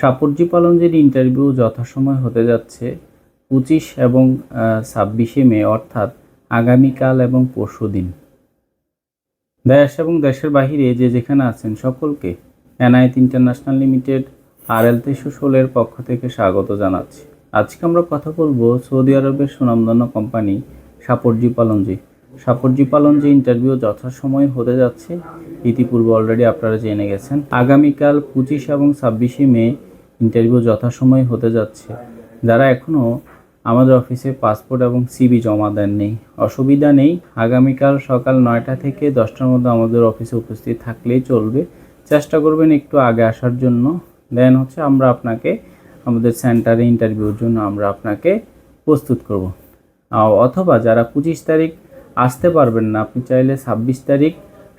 Shapoorji পালনজির interview যথাসময় হতে যাচ্ছে পঁচিশ এবং ছাব্বিশে মে, অর্থাৎ আগামীকাল এবং পরশুদিন। দেশ এবং দেশের বাহিরে যে যেখানে আছেন সকলকে এনআইট ইন্টারন্যাশনাল লিমিটেড আর এল তেইশশো ষোলোর পক্ষ থেকে স্বাগত জানাচ্ছি। আজকে আমরা কথা বলব সৌদি আরবের সুনামধন্য কোম্পানি সাপরজি পালনজি। সাপরজি পালনজি ইন্টারভিউ যথাসময়ে হতে যাচ্ছে, ইতিপূর্বে অলরেডি আপনারা জেনে গেছেন। আগামীকাল পঁচিশ এবং ছাব্বিশে মে ইন্টারভিউ যথাসময়ে হতে যাচ্ছে। যারা এখনও আমাদের অফিসে পাসপোর্ট এবং সিবি জমা দেননি। অসুবিধা নেই, আগামীকাল সকাল নয়টা থেকে দশটার মধ্যে আমাদের অফিসে উপস্থিত থাকলেই চলবে। চেষ্টা করবেন একটু আগে আসার জন্য। দেন হচ্ছে আমরা আপনাকে, আমাদের সেন্টারে ইন্টারভিউর জন্য আমরা আপনাকে প্রস্তুত করব। অথবা যারা পঁচিশ তারিখ আসতে পারবেন না, আপনি চাইলে ছাব্বিশ তারিখ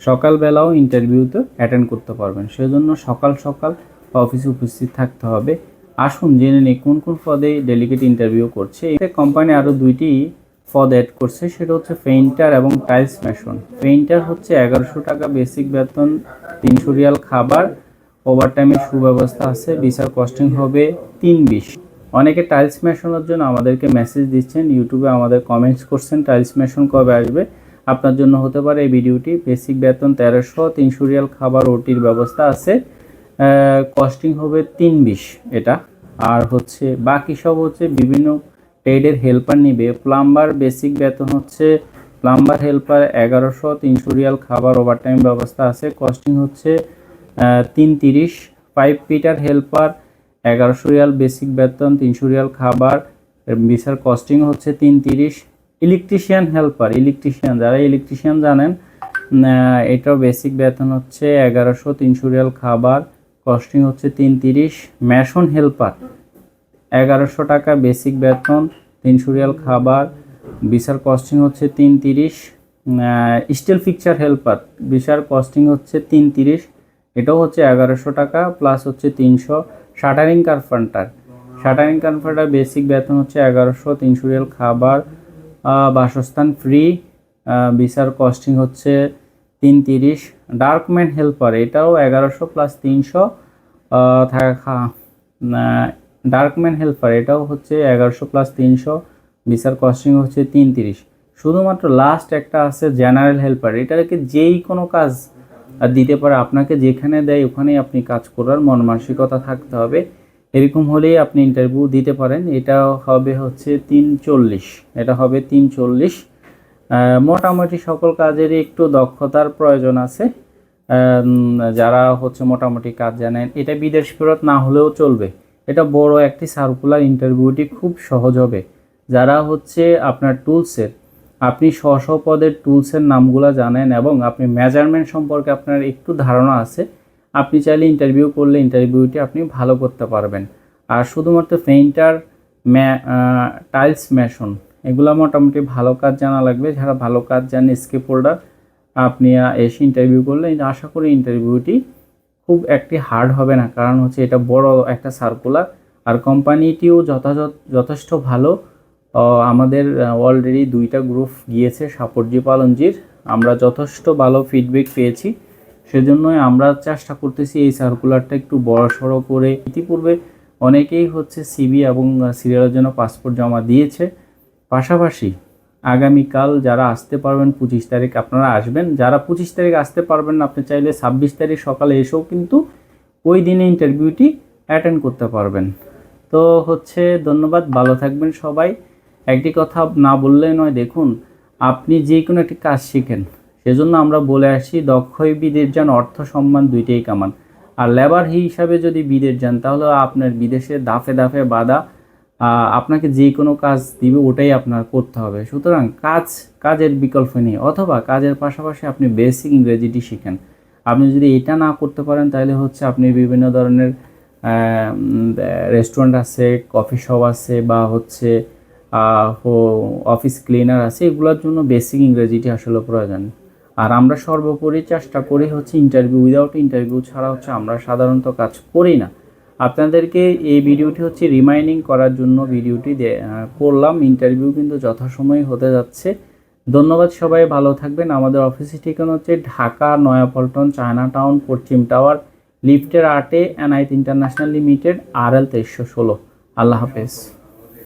সকালবেলাও ইন্টারভিউতে অ্যাটেন্ড করতে পারবেন। সেজন্য সকাল সকাল অফিসে উপস্থিত থাকতে হবে। আসুন জেনে নিই কোন কোন পদে ডেলিগেট ইন্টারভিউ করছে। এতে কোম্পানি আরও দুইটি পদ অ্যাড করছে, সেটা হচ্ছে পেইন্টার এবং টাইলস মেশন পেইন্টার হচ্ছে এগারোশো টাকা বেসিক বেতন, তিনশো রিয়াল খাবার ওভারটাইমের সুব্যবস্থা আছে, বিচার কস্টিং হবে তিন বিশ অনেকে টাইলস মেশনের জন্য আমাদেরকে মেসেজ দিচ্ছেন ইউটিউবে আমাদের কমেন্টস করছেন টাইলস মেশন কবে আসবে? আপনার জন্য হতে পারে এই ভিডিওটি বেসিক বেতন তেরোশো, তিনশো রিয়াল খাবার ওটির ব্যবস্থা আছে। কস্টিং হবে তিন বিশ এটা। আর হচ্ছে বাকি সব হচ্ছে বিভিন্ন ট্রেডের হেল্পার নিবে। প্লাম্বার বেসিক বেতন হচ্ছে প্লাম্বার হেল্পার এগারোশো, তিনশো রিয়াল খাবার ওভারটাইম ব্যবস্থা আছে। কস্টিং হচ্ছে তিন তিরিশ। পাইপ পিটার হেল্পার এগারোশো রিয়াল বেসিক বেতন, তিনশো রিয়াল খাবার। বিচার কস্টিং হচ্ছে তিন তিরিশ। ইলেকট্রিশিয়ান হেল্পার ইলেকট্রিশিয়ান যারা ইলেকট্রিশিয়ান জানেন এটাও বেসিক বেতন হচ্ছে এগারোশো, তিনশো রিয়াল খাবার। কস্টিং হচ্ছে তিন তিরিশ। ম্যাশন হেল্পার, এগারোশো টাকা বেসিক বেতন, তিনশো রিয়াল খাবার। বিচার কস্টিং হচ্ছে তিন তিরিশ। স্টিল ফিকচার হেল্পার বিচার কস্টিং হচ্ছে তিন তিরিশ। এটাও হচ্ছে এগারোশো টাকা, প্লাস হচ্ছে তিনশো। Shuttering carpenter shuttering carpenter basic বেতন হচ্ছে এগারোশো, তিনশো রিয়াল খাবার। বাসস্থান ফ্রি। বিচার কস্টিং হচ্ছে তিন তিরিশ ডার্কম্যান হেল্পার এটাও এগারোশো প্লাস তিনশো। থাকা ডার্কম্যান হেল্পার এটাও হচ্ছে এগারোশো প্লাস তিনশো। বিচার কস্টিং হচ্ছে তিন তিরিশ শুধুমাত্র লাস্ট একটা আছে জেনারেল হেল্পার এটাকে যেই কোনো কাজ দিতে পারে, আপনাকে যেখানে দেয় ওখানেই আপনি কাজ করার, মন মানসিকতা থাকতে হবে। এরকম হলেই আপনি ইন্টারভিউ দিতে পারেন। এটা হবে হচ্ছে তিন চল্লিশ এটা হবে তিন চল্লিশ মোটামুটি সকল কাজেরই একটু দক্ষতার প্রয়োজন আছে। যারা হচ্ছে মোটামুটি কাজ জানেন, এটা বিদেশ ফেরত না হলেও চলবে। এটা বড় একটি সার্কুলার ইন্টারভিউটি খুব সহজ হবে। যারা হচ্ছে আপনার টুলসের আপনি স্ব পদের টুলসের নামগুলো জানেন এবং আপনি মেজারমেন্ট সম্পর্কে আপনার একটু ধারণা আছে, আপনি চাইলে ইন্টারভিউ করলে ইন্টারভিউটি আপনি ভালো করতে পারবেন। আর শুধুমাত্র পেইন্টার ম্যা টাইলস মেশন এগুলো মোটামুটি ভালো কাজ জানা লাগবে। যারা ভালো কাজ জানে স্কেপ হোল্ডার আপনি এসে ইন্টারভিউ করলে আশা করি ইন্টারভিউটি খুব একটি হার্ড হবে না। কারণ হচ্ছে এটা বড় একটা সার্কুলার আর কোম্পানিটিও যথাযথ, যথেষ্ট ভালো। আমাদের অলরেডি দুইটা গ্রুপ গিয়েছে সাপরজি পালনজির। আমরা যথেষ্ট ভালো ফিডব্যাক পেয়েছি। সেজন্যই আমরা চেষ্টা করতেছি এই সার্কুলারটা একটু বড় সড়ো করে। ইতিপূর্বে অনেকেই হচ্ছে সিবি এবং সিরিয়ালের জন্য পাসপোর্ট জমা দিয়েছে। পাশাপাশি আগামীকাল যারা আসতে পারবেন পঁচিশ তারিখ আপনারা আসবেন। যারা পঁচিশ তারিখ আসতে পারবেন না, আপনি চাইলে ছাব্বিশ তারিখ সকালে এসেও কিন্তু ওই দিনে ইন্টারভিউটি অ্যাটেন্ড করতে পারবেন। তো হচ্ছে ধন্যবাদ, ভালো থাকবেন সবাই। একটি কথা না বললে নয়, দেখুন, আপনি যে কোনো একটি কাজ শিখেন। সেজন্য আমরা বলে আসি দক্ষই বিদেশ যান, অর্থ সম্মান দুইটাই কামান। আর লেবার হিসাবে যদি বিদের যান, তাহলে আপনার বিদেশে দাফে দাফে বাধা আপনাকে যে কোনো কাজ দিবে ওটাই আপনার করতে হবে। সুতরাং কাজ, কাজের বিকল্প নেই, অথবা কাজের পাশাপাশি আপনি বেসিক ইংরেজিটি শিখেন। আপনি যদি এটা না করতে পারেন, তাহলে হচ্ছে আপনি বিভিন্ন ধরনের রেস্টুরেন্ট আছে কফি শপ আছে, বা হচ্ছে অফিস ক্লিনার আছে, এগুলোর জন্য বেসিক ইংরেজিটি আসলে প্রয়োজন। আর আমরা সর্বোপরি চেষ্টা করি হচ্ছে ইন্টারভিউ উইদাউট ইন্টারভিউ ছাড়া হচ্ছে আমরা সাধারণত কাজ করি না। আপনাদেরকে এই ভিডিওটি হচ্ছে রিমাইন্ডিং করার জন্য ভিডিওটি করলাম। ইন্টারভিউ কিন্তু যথাসময়ে হতে যাচ্ছে। ধন্যবাদ সবাই, ভালো থাকবেন। আমাদের অফিসের ঠিকানা হচ্ছে ঢাকা, নয়াপল্টন, চায়না টাউন, পশ্চিম টাওয়ার, লিফটের আটে, এনআইট ইন্টারন্যাশনাল লিমিটেড আর এল তেইশশো ষোলো। আল্লাহ হাফেজ।